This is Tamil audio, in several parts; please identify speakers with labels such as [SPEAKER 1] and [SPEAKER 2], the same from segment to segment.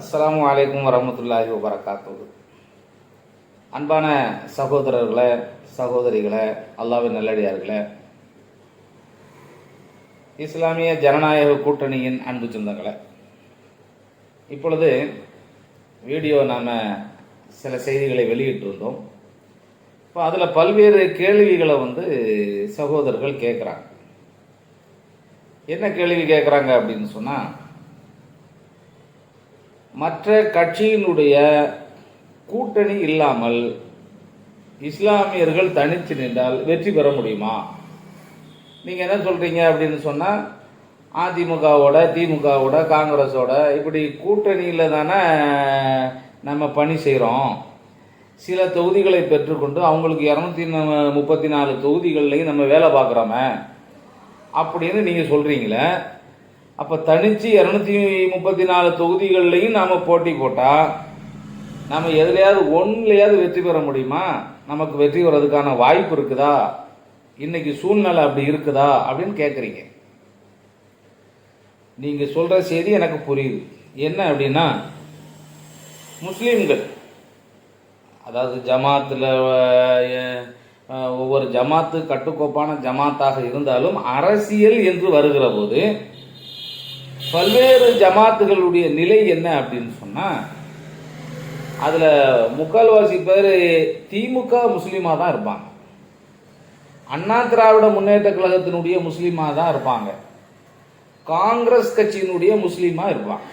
[SPEAKER 1] அஸ்ஸலாமு வலைக்கம் வரமத்துல்லாஹி வபரகாத்துஹு. அன்பான சகோதரர்களே சகோதரிகளே அல்லாவின் நல்லடியார்களே இஸ்லாமிய ஜனநாயக கூட்டணியின் அன்பு சொந்தங்களே இப்பொழுது வீடியோ நாம் சில செய்திகளை வெளியிட்டிருந்தோம். இப்போ அதில் பல்வேறு கேள்விகளை வந்து சகோதரர்கள் கேட்குறாங்க என்ன கேள்வி கேட்குறாங்க அப்படின்னு சொன்னால் மற்ற கட்சியினுடைய கூட்டணி இல்லாமல் இஸ்லாமியர்கள் தனித்து நின்றால் வெற்றி பெற முடியுமா? நீங்கள் என்ன சொல்கிறீங்க அப்படின்னு சொன்னால் அதிமுகவோட திமுகவோட காங்கிரஸோட இப்படி கூட்டணியில் தானே நம்ம பணி செய்கிறோம் சில தொகுதிகளை பெற்றுக்கொண்டு அவங்களுக்கு இரநூத்தி முப்பத்தி நாலு தொகுதிகள்லையும் நம்ம வேலை பார்க்குறோமே அப்படின்னு நீங்கள் சொல்கிறீங்களே அப்போ தனிச்சு இரநூத்தி முப்பத்தி நாலு தொகுதிகள்லையும் நாம் போட்டி போட்டால் நம்ம எதுலையாவது ஒன்றுலையாவது வெற்றி பெற முடியுமா? நமக்கு வெற்றி வர்றதுக்கான வாய்ப்பு இருக்குதா? இன்னைக்கு சூழ்நிலை அப்படி இருக்குதா? அப்படின்னு கேட்குறீங்க நீங்கள் சொல்கிற செய்தி எனக்கு புரியுது. என்ன அப்படின்னா முஸ்லீம்கள் அதாவது ஜமாத்தில் ஒவ்வொரு ஜமாத்து கட்டுக்கோப்பான ஜமாத்தாக இருந்தாலும் அரசியல் என்று வருகிற போது பல்வேறு ஜமாத்துகளுடைய நிலை என்ன அப்படின்னு சொன்னால் அதில் முக்கால்வாசி பேர் திமுக முஸ்லீமாக தான் இருப்பாங்க. அண்ணா திராவிட முன்னேற்ற கழகத்தினுடைய முஸ்லீமாக தான் இருப்பாங்க. காங்கிரஸ் கட்சியினுடைய முஸ்லீமாக இருப்பாங்க.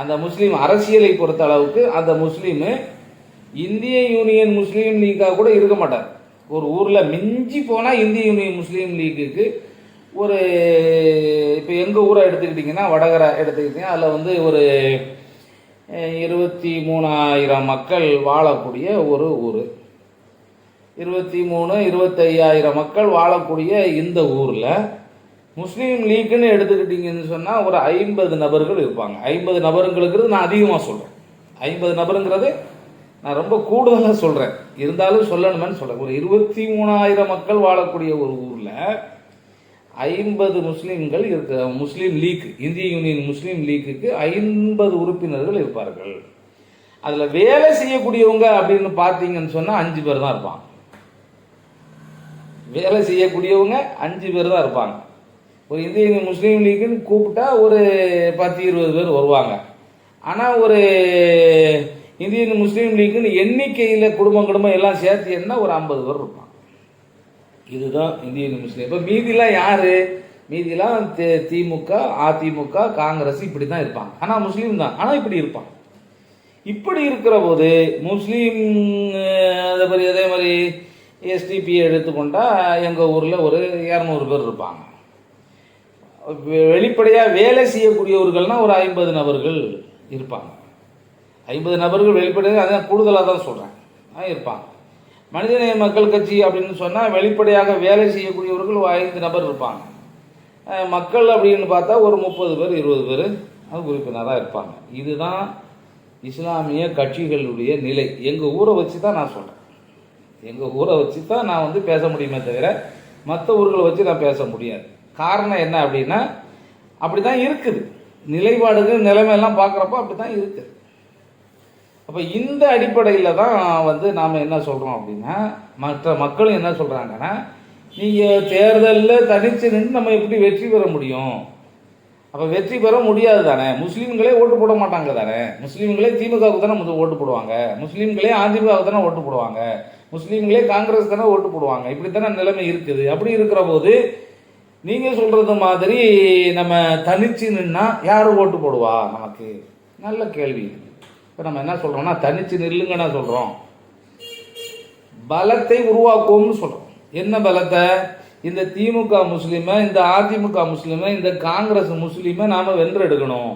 [SPEAKER 1] அந்த முஸ்லீம் அரசியலை பொறுத்த அளவுக்கு அந்த முஸ்லீமு இந்திய யூனியன் முஸ்லீம் லீக்காக கூட இருக்க மாட்டார். ஒரு ஊரில் மிஞ்சி போனால் இந்திய யூனியன் முஸ்லீம் லீக்குக்கு ஒரு இப்போ எங்கள் ஊரை எடுத்துக்கிட்டிங்கன்னா வடகரை எடுத்துக்கிட்டிங்கன்னா அதில் வந்து ஒரு இருபத்தி மூணாயிரம் மக்கள் வாழக்கூடிய ஒரு ஊர். இருபத்தி மூணு இருபத்தையாயிரம் மக்கள் வாழக்கூடிய இந்த ஊரில் முஸ்லீம் லீக்குன்னு எடுத்துக்கிட்டிங்கன்னு சொன்னால் ஒரு ஐம்பது நபர்கள் இருப்பாங்க. ஐம்பது நபருங்கிறது நான் அதிகமாக சொல்கிறேன் ஐம்பது நபருங்கிறது நான் ரொம்ப கூடுதலாக சொல்கிறேன் இருந்தாலும் சொல்லணுமேன்னு சொல்கிறேன் ஒரு இருபத்தி மூணாயிரம் மக்கள் வாழக்கூடிய ஒரு ஊரில் ஐம்பது முஸ்லீம்கள் இருக்க முஸ்லீம் லீக் இந்திய யூனியன் முஸ்லீம் லீக்குக்கு ஐம்பது உறுப்பினர்கள் இருப்பார்கள். அதில் வேலை செய்யக்கூடியவங்க அப்படின்னு பார்த்தீங்கன்னு சொன்னால் அஞ்சு பேர் தான் இருப்பாங்க. வேலை செய்யக்கூடியவங்க அஞ்சு பேர் தான் இருப்பாங்க. ஒரு இந்திய முஸ்லீம் லீக்குன்னு கூப்பிட்டா ஒரு பத்து இருபது பேர் வருவாங்க. ஆனால் ஒரு இந்தியன் முஸ்லீம் லீக்குன்னு எண்ணிக்கையில் குடும்பம் குடும்பம் எல்லாம் சேர்த்து என்ன ஒரு ஐம்பது பேர் இருப்பாங்க. இதுதான் இந்தியன் முஸ்லீம் இப்போ மீதிலாம் யார்? மீதிலாம் திமுக அதிமுக காங்கிரஸ் இப்படி தான் இருப்பாங்க. ஆனால் முஸ்லீம் தான். ஆனால் இப்படி இருப்பான் இப்படி இருக்கிற போது முஸ்லீம் அதே மாதிரி அதே மாதிரி எஸ்டிபி எடுத்துக்கொண்டால் எங்கள் ஊரில் ஒரு இரநூறு பேர் இருப்பாங்க. வெளிப்படையாக வேலை செய்யக்கூடியவர்கள்னால் ஒரு ஐம்பது நபர்கள் இருப்பாங்க. ஐம்பது நபர்கள் வெளிப்படையாக அதான் கூடுதலாக தான் சொல்கிறேன் இருப்பாங்க. மனிதநேய மக்கள் கட்சி அப்படின்னு சொன்னால் வெளிப்படையாக வேலை செய்யக்கூடியவர்கள் ஐந்து நபர் இருப்பாங்க. மக்கள் அப்படின்னு பார்த்தா ஒரு முப்பது பேர் இருபது பேர் அது உறுப்பினராக இருப்பாங்க. இதுதான் இஸ்லாமிய கட்சிகளுடைய நிலை. எங்கள் ஊரை வச்சு தான் நான் சொல்கிறேன் எங்கள் ஊரை வச்சு தான் நான் வந்து பேச முடியுமே தவிர மற்ற ஊர்களை வச்சு நான் பேச முடியாது. காரணம் என்ன அப்படின்னா அப்படி தான் இருக்குது. நிலைப்பாடுகள் நிலைமையெல்லாம் பார்க்குறப்போ அப்படி தான் இருக்குது. அப்போ இந்த அடிப்படையில் தான் வந்து நாம் என்ன சொல்கிறோம் அப்படின்னா மற்ற மக்களும் என்ன சொல்கிறாங்கன்னா நீங்கள் தேர்தலில் தனித்து நின்று நம்ம எப்படி வெற்றி பெற முடியும்? அப்போ வெற்றி பெற முடியாது தானே? முஸ்லீம்களே ஓட்டு போட மாட்டாங்க தானே? முஸ்லீம்களே திமுகவுக்கு தானே முதல் ஓட்டு போடுவாங்க. முஸ்லீம்களே அதிமுகவுக்கு தானே ஓட்டு போடுவாங்க. முஸ்லீம்களே காங்கிரஸ் தானே ஓட்டு போடுவாங்க. இப்படி தானே நிலைமை இருக்குது. அப்படி இருக்கிற போது நீங்கள் சொல்கிறது மாதிரி நம்ம தனிச்சு நின்னா யார் ஓட்டு போடுவா? நமக்கு நல்ல கேள்வி இப்போ நம்ம என்ன சொல்கிறோம்னா தனிச்சு நில்லுங்கன்னா சொல்கிறோம் பலத்தை உருவாக்குவோம்னு சொல்கிறோம் என்ன பலத்தை? இந்த திமுக முஸ்லீமை இந்த அதிமுக முஸ்லீமை இந்த காங்கிரஸ் முஸ்லீமை நாம் வென்றெடுக்கணும்.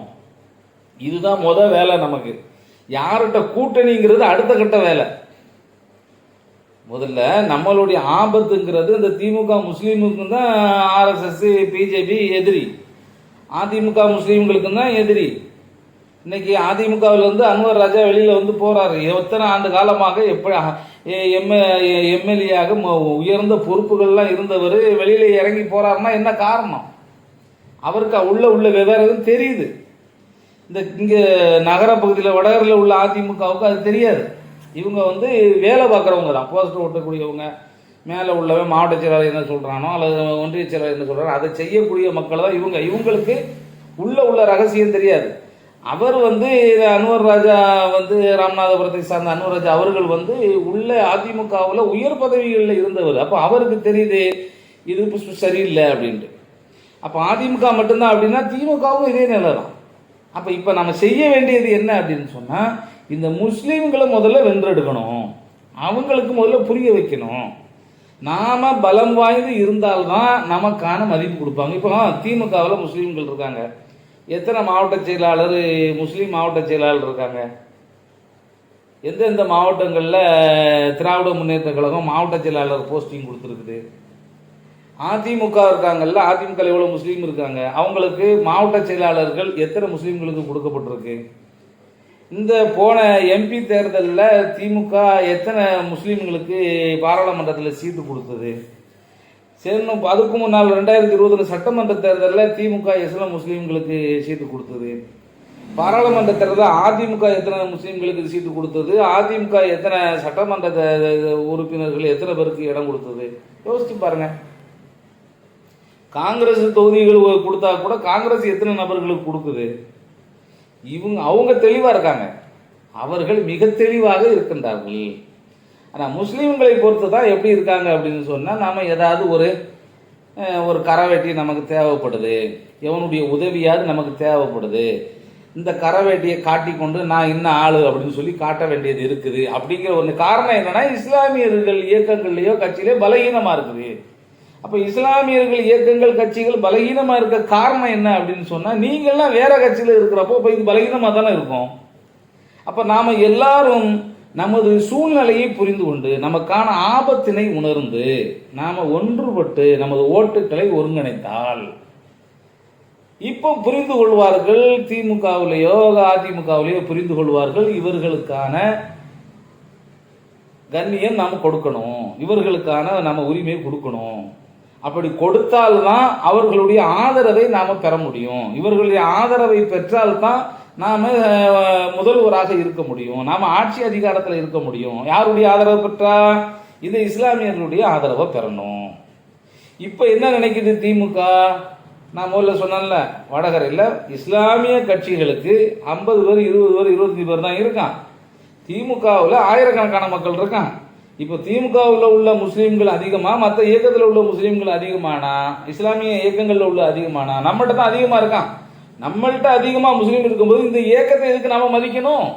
[SPEAKER 1] இதுதான் முத வேலை நமக்கு. யார்கிட்ட கூட்டணிங்கிறது அடுத்த கட்ட வேலை. முதல்ல நம்மளுடைய ஆபத்துங்கிறது இந்த திமுக முஸ்லீமுக்கு தான் ஆர்எஸ்எஸ் பிஜேபி எதிரி. அதிமுக முஸ்லீம்களுக்கு தான் எதிரி. இன்னைக்கு அதிமுகவில் வந்து அன்வர் ராஜா வெளியில் வந்து போறாரு. எத்தனை ஆண்டு காலமாக எப்படி எம்ஏ எம்எல்ஏயாக உயர்ந்த பொறுப்புகள்லாம் இருந்தவர் வெளியில் இறங்கி போறாருன்னா என்ன காரணம்? அவருக்கு உள்ள உள்ள விவரம் தெரியுது. இந்த இங்கே நகர பகுதியில் வடகரில் உள்ள அதிமுகவுக்கு அது தெரியாது. இவங்க வந்து வேலை பார்க்குறவங்க தான். போஸ்டர் ஓட்டக்கூடியவங்க மேலே உள்ளவன் மாவட்ட செயலாளர் என்ன சொல்கிறானோ அல்லது ஒன்றிய செயலாளர் என்ன சொல்கிறானோ அதை செய்யக்கூடிய மக்கள் தான் இவங்க. இவங்களுக்கு உள்ள உள்ள ரகசியம் தெரியாது. அவர் வந்து அன்வர் ராஜா வந்து ராமநாதபுரத்தை சார்ந்த அன்வர் ராஜா அவர்கள் வந்து உள்ள அதிமுகவில் உயர் பதவிகளில் இருந்தவர். அப்போ அவருக்கு தெரியுது இது சரியில்லை அப்படின்ட்டு. அப்போ அதிமுக மட்டும்தான் அப்படின்னா திமுகவும் இதே நிலை தான் அப்போ இப்போ நம்ம செய்ய வேண்டியது என்ன அப்படின்னு சொன்னால் இந்த முஸ்லீம்களை முதல்ல வென்றெடுக்கணும். அவங்களுக்கு முதல்ல புரிய வைக்கணும். நாம பலம் வாய்ந்து இருந்தால்தான் நமக்கான மதிப்பு கொடுப்பாங்க. இப்போ திமுகவில் முஸ்லீம்கள் இருக்காங்க. எத்தனை மாவட்ட செயலாளர் முஸ்லீம் மாவட்ட செயலாளர் இருக்காங்க? எந்தெந்த மாவட்டங்களில் திராவிட முன்னேற்ற கழகம் மாவட்ட செயலாளர் போஸ்டிங் கொடுத்துருக்குது? அதிமுக இருக்காங்கல்ல அதிமுக எவ்வளோ முஸ்லீம் இருக்காங்க? அவங்களுக்கு மாவட்ட செயலாளர்கள் எத்தனை முஸ்லீம்களுக்கு கொடுக்கப்பட்டிருக்கு? இந்த போன எம்பி தேர்தலில் திமுக எத்தனை முஸ்லீம்களுக்கு பாராளுமன்றத்தில் சீட்டு கொடுத்தது? சரி அதுக்கு முன்னால் ரெண்டாயிரத்தி இருபதுல சட்டமன்ற தேர்தலில் திமுக எத்தனை முஸ்லீம்களுக்கு சீட்டு கொடுத்தது. பாராளுமன்ற தேர்தலில் அதிமுக எத்தனை முஸ்லீம்களுக்கு சீட்டு கொடுத்தது? அதிமுக எத்தனை சட்டமன்ற உறுப்பினர்கள் எத்தனை பேருக்கு இடம் கொடுத்தது? யோசிச்சு பாருங்க. காங்கிரஸ் தொகுதிகள் கொடுத்தா கூட காங்கிரஸ் எத்தனை நபர்களுக்கு கொடுக்குது? இவங்க அவங்க தெளிவாக இருக்காங்க. அவர்கள் மிக தெளிவாக இருக்கின்றார்கள். ஆனால் முஸ்லீம்களை பொறுத்து தான் எப்படி இருக்காங்க அப்படின்னு சொன்னால் நாம் ஏதாவது ஒரு ஒரு கரவேட்டி நமக்கு தேவைப்படுது. எவனுடைய உதவியாவது நமக்கு தேவைப்படுது. இந்த கரவேட்டியை காட்டிக்கொண்டு நான் இன்ன ஆளு அப்படின்னு சொல்லி காட்ட வேண்டியது இருக்குது. அப்படிங்கிற ஒரு காரணம் என்னென்னா இஸ்லாமியர்கள் இயக்கங்கள்லேயோ கட்சியிலே பலகீனமாக இருக்குது. அப்போ இஸ்லாமியர்கள் இயக்கங்கள் கட்சிகள் பலகீனமாக இருக்க காரணம் என்ன அப்படின்னு சொன்னால் நீங்கள்லாம் வேற கட்சியில் இருக்கிறப்போ இப்போ இது பலகீனமாக தானே இருக்கும். அப்போ நாம் எல்லாரும் நமது சூழ்நிலையை புரிந்து கொண்டு நமக்கான ஆபத்தினை உணர்ந்து நாம் ஒன்றுபட்டு நமது ஓட்டுக்களை ஒருங்கிணைத்தால். இப்போ புரிந்து கொள்வார்கள் திமுகவிலேயோ அதிமுகவிலேயோ புரிந்து கொள்வார்கள். இவர்களுக்கான கண்ணியம் நாம் கொடுக்கணும். இவர்களுக்கான நம்ம உரிமையை கொடுக்கணும். அப்படி கொடுத்தால்தான் அவர்களுடைய ஆதரவை நாம் பெற முடியும். இவர்களுடைய ஆதரவை பெற்றால்தான் நாம் முதல்வராக இருக்க முடியும். நாம் ஆட்சி அதிகாரத்தில் இருக்க முடியும். யாருடைய ஆதரவு பெற்றா? இது இஸ்லாமியர்களுடைய ஆதரவை பெறணும். இப்போ என்ன நினைக்குது திமுக? நான் முதல்ல சொன்னேன்ல வடகரையில் இஸ்லாமிய கட்சிகளுக்கு ஐம்பது பேர் இருபது பேர் இருபத்தஞ்சு பேர் தான் இருக்கான். திமுகவில் ஆயிரக்கணக்கான மக்கள் இருக்கான். இப்போ திமுகவில் உள்ள முஸ்லீம்கள் அதிகமாக மற்ற இயக்கத்தில் உள்ள முஸ்லீம்கள் அதிகமானா? இஸ்லாமிய இயக்கங்களில் உள்ள அதிகமானா? நம்மகிட்ட தான் அதிகமாக இருக்கான். நம்மள்கிட்ட அதிகமாக முஸ்லீம் இருக்கும்போது இந்த இயக்கத்தை எதுக்கு நாம் மதிக்கணும்?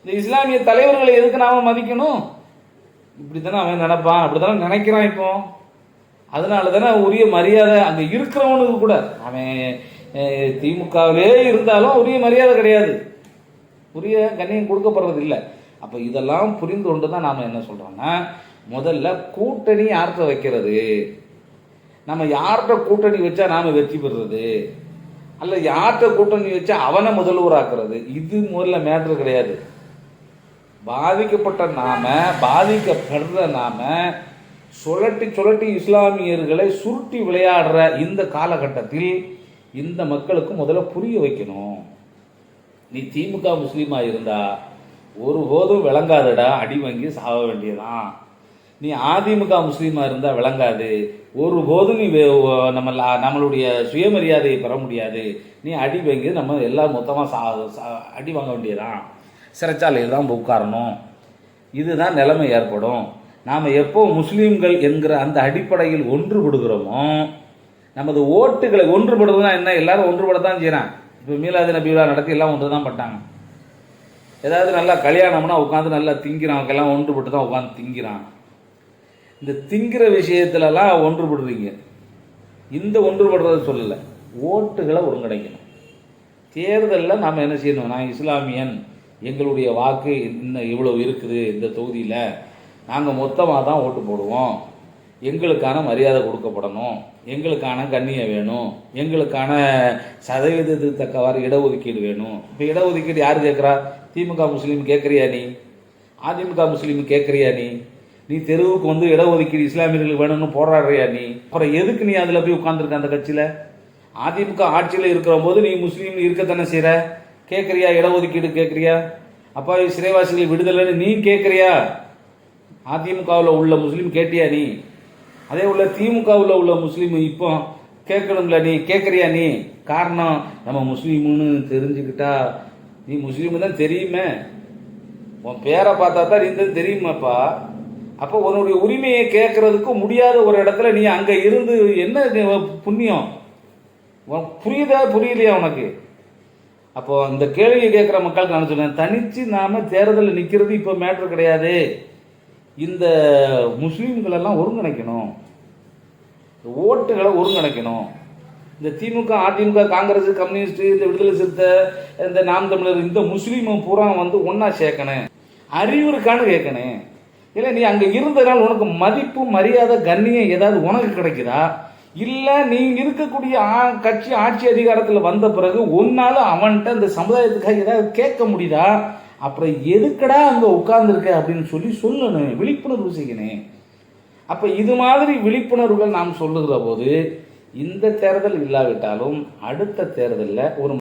[SPEAKER 1] இந்த இஸ்லாமிய தலைவர்களை எதுக்கு நாம் மதிக்கணும்? இப்படி தானே அவன் நினைப்பான் அப்படி தானே நினைக்கிறான் இப்போ. அதனால தானே உரிய மரியாதை அங்கே இருக்கிறவனுக்கு கூட. அவன் திமுகவே திமுகவிலே இருந்தாலும் உரிய மரியாதை கிடையாது. உரிய கண்ணியம் கொடுக்கப்படுறது இல்லை அப்போ இதெல்லாம் புரிந்து கொண்டு தான் நாம் என்ன சொல்கிறோன்னா முதல்ல கூட்டணி யார்கிட்ட வைக்கிறது? நம்ம யார்கிட்ட கூட்டணி வச்சா நாம் வெற்றி பெறுறது? அல்ல யார்கிட்ட கூட்டணி வச்சு அவனை முதல்வராக்குறது? இது முதல்ல மேட்ரு கிடையாது. பாதிக்கப்பட்ட நாம பாதிக்கப்படுற நாம சுழட்டி சுழட்டி இஸ்லாமியர்களை சுருட்டி விளையாடுற இந்த காலகட்டத்தில் இந்த மக்களுக்கு முதல்ல புரிய வைக்கணும். நீ திமுக முஸ்லீமாக இருந்தா ஒருபோதும் விளங்காதடா அடி வாங்கி சாக வேண்டியதான் நீ அதிமுக முஸ்லீமாக இருந்தால் விளங்காது. ஒருபோதும் நீ நம்ம நம்மளுடைய சுயமரியாதையை பெற முடியாது. நீ அடி வாங்கி நம்ம எல்லாம் மொத்தமாக சா சா- அடி வாங்க வேண்டியதான் சிறைச்சாலையில் தான் உட்காரணும். இதுதான் நிலைமை ஏற்படும். நாம் எப்போ முஸ்லீம்கள் என்கிற அந்த அடிப்படையில் ஒன்றுபடுகிறோமோ நமது ஓட்டுகளை ஒன்றுபடுறதுனா என்ன? எல்லாரும் ஒன்றுபட தான் செய்கிறான் இப்போ மீலாது நபி விழா நடத்தி எல்லாம் ஒன்று தான் பட்டாங்க. ஏதாவது நல்லா கல்யாணம்னா உட்காந்து நல்லா திங்கிறான். எல்லாம் ஒன்றுபட்டு தான் உட்காந்து திங்கிறான். இந்த திங்கிற விஷயத்துலலாம் ஒன்றுபடுறீங்க இந்த ஒன்றுபடுறத சொல்லலை. ஓட்டுகளை ஒருங்கிணைக்கணும். தேர்தலில் நாம் என்ன செய்யணும்? நான் இஸ்லாமியன். எங்களுடைய வாக்கு இன்னும் இவ்வளோ இருக்குது இந்த தொகுதியில். நாங்கள் மொத்தமாக தான் ஓட்டு போடுவோம். எங்களுக்கான மரியாதை கொடுக்கப்படணும். எங்களுக்கான கண்ணியம் வேணும். எங்களுக்கான சதவீதத்துக்கு தக்கவாறு இடஒதுக்கீடு வேணும். இப்போ இடஒதுக்கீடு யார் கேட்குறா? திமுக முஸ்லீம் கேட்குறியா நீ? அதிமுக முஸ்லீம் கேட்குறியா நீ? நீ தெருவுக்கு வந்து இடஒதுக்கீடு இஸ்லாமியர்களுக்கு வேணும்னு போராடுறியா நீ? அப்புறம் எதுக்கு நீ அதில் போய் உட்காந்துருக்க அந்த கட்சியில்? அதிமுக ஆட்சியில் இருக்கிற போது நீ முஸ்லீம் இருக்கத்தானே செய்கிற கேட்குறியா இடஒதுக்கீடு கேட்குறியா அப்பா சிறைவாசிகள் விடுதலைன்னு நீ கேட்குறியா அதிமுகவில் உள்ள முஸ்லீம் கேட்டியா நீ? அதே உள்ள திமுகவில் உள்ள முஸ்லீம் இப்போ கேட்கணும்ல நீ? கேட்குறியா நீ? காரணம் நம்ம முஸ்லீம்னு தெரிஞ்சுக்கிட்டா நீ முஸ்லீம் தான் தெரியுமே. உன் பேரை பார்த்தா தான் இந்த தெரியுமாப்பா? அப்போ உன்னுடைய உரிமையை கேட்கறதுக்கு முடியாத ஒரு இடத்துல நீ அங்கே இருந்து என்ன புண்ணியம்? புரியுதா புரியலையா உனக்கு? அப்போ அந்த கேள்வியை கேட்குற மக்களுக்கு நான் சொன்னேன் தனித்து நாம தேர்தலில் நிற்கிறது இப்போ மேட்ரு கிடையாது. இந்த முஸ்லீம்களெல்லாம் ஒருங்கிணைக்கணும். இந்த ஓட்டுகளை ஒருங்கிணைக்கணும். இந்த திமுக அதிமுக காங்கிரஸ் கம்யூனிஸ்ட் இந்த விடுதலை சிறுத்தை இந்த நாம் தமிழர் இந்த முஸ்லீமும் பூரா வந்து ஒன்றா சேர்க்கணும். அறிவுறுக்கான்னு கேட்கணும். இல்லை நீ அங்கே இருந்ததுனால உனக்கு மதிப்பு மரியாதை கண்ணியம் ஏதாவது உனக்கு கிடைக்குதா? இல்லை நீ இருக்கக்கூடிய ஆ- கட்சி ஆட்சி அதிகாரத்தில் வந்த பிறகு ஒன்னால அவன்கிட்ட இந்த சமுதாயத்துக்காக ஏதாவது கேட்க முடியுதா? அப்புறம் எதுக்கடா அங்கே உட்கார்ந்துருக்க அப்படின்னு சொல்லி சொல்லணும் விழிப்புணர்வு செய்யணும் அப்போ இது மாதிரி விழிப்புணர்வுகள் நாம் சொல்லுகிற போது இந்த தேர்தல் இல்லாவிட்டாலும் அடுத்த தேர்தலில் ஒரு